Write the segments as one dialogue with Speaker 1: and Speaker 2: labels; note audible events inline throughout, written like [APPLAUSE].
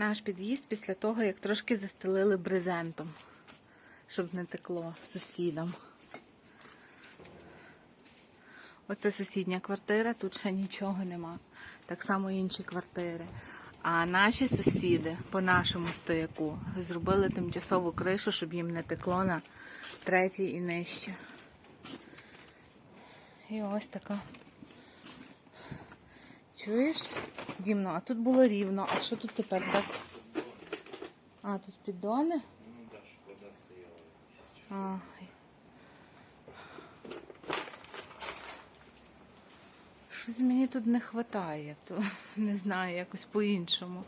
Speaker 1: наш під'їзд після того, як трошки застелили брезентом, щоб не текло сусідам. Оце сусідня квартира, тут ще нічого нема. Так само інші квартири. А наші сусіди по нашому стояку зробили тимчасову кришу, щоб їм не текло на третій і нижче. І ось така. Чуєш, Дімно, а тут було рівно. А що тут тепер так? А, тут піддони?
Speaker 2: Ну да, щоб вода стояла.
Speaker 1: Щось мені тут не вистачає, то [LAUGHS] не знаю, якось по-іншому.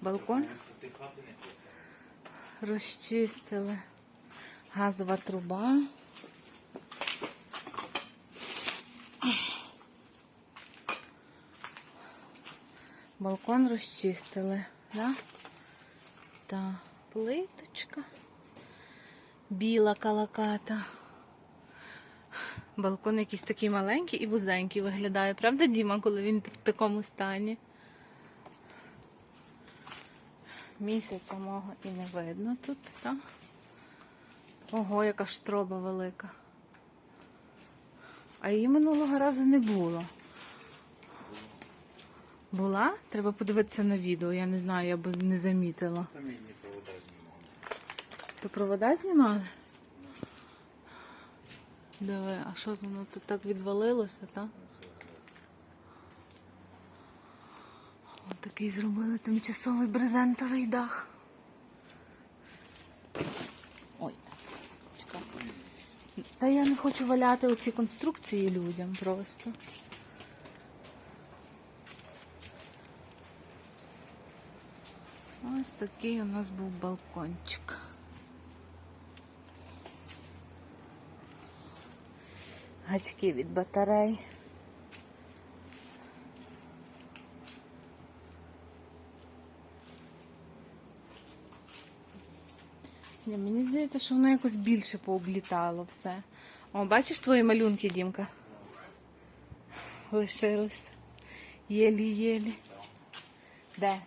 Speaker 1: Балкон розчистили. Газова труба. Балкон розчистили, да? Та плиточка. Біла калаката. Балкон якийсь такий маленький і вузенький виглядає, правда, Діма, коли він в такому стані? Місяця мого і не видно тут, так? Ого, яка штроба велика. А її минулого разу не було. Була? Треба подивитися на відео, я не знаю, я би не замітила.
Speaker 2: Там мені провода знімали.
Speaker 1: То провода знімали? Диви, а що воно тут так відвалилося, так? Ось такий зробили тимчасовий брезентовий дах. Ой, чекай. Та я не хочу валяти оці конструкції людям просто. Ось такий у нас був балкончик. Гачки від батарей. Ні, мені здається, що воно якось більше пооблітало все. О, бачиш твої малюнки, Дімка? Лишились. Єлі-єлі. Де?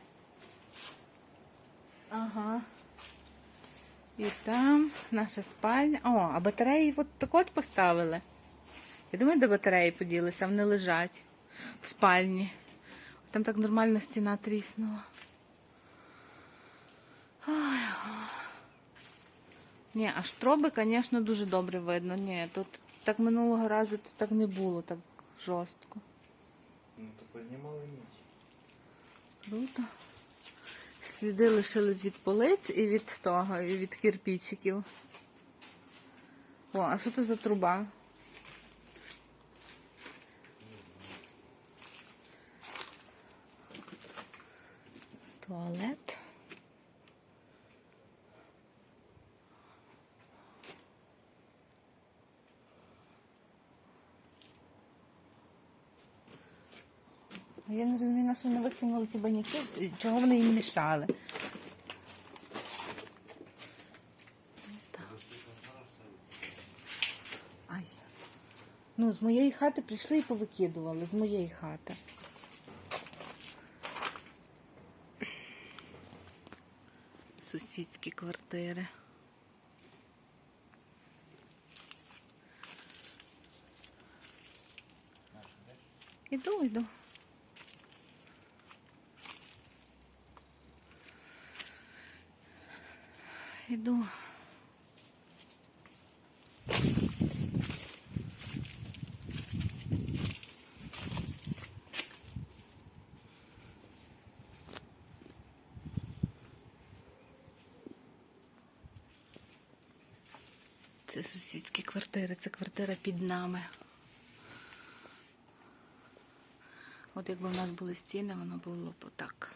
Speaker 1: Ага. І там наша спальня. О, а батареї от так от поставили. Я думаю, де батареї поділися, вони лежать в спальні. Там так нормально стіна тріснула. Ой. Ні, а штроби, звісно, дуже добре видно. Ні, тут так минулого разу тут так не було, так жорстко.
Speaker 2: Ну то познімали ніч.
Speaker 1: Круто. Сліди лишились від полиць і від того, і від кирпичиків. О, а що це за труба? Туалет. А Я не розумію, на що вони викинули ті баняки, чого вони їм мішали. Ай. Ну, з моєї хати прийшли і повикидували, з моєї хати. Сусідські квартири. Іду, іду. Іду. Це сусідські квартири, це квартира під нами. От якби в нас були стіни, воно було б отак.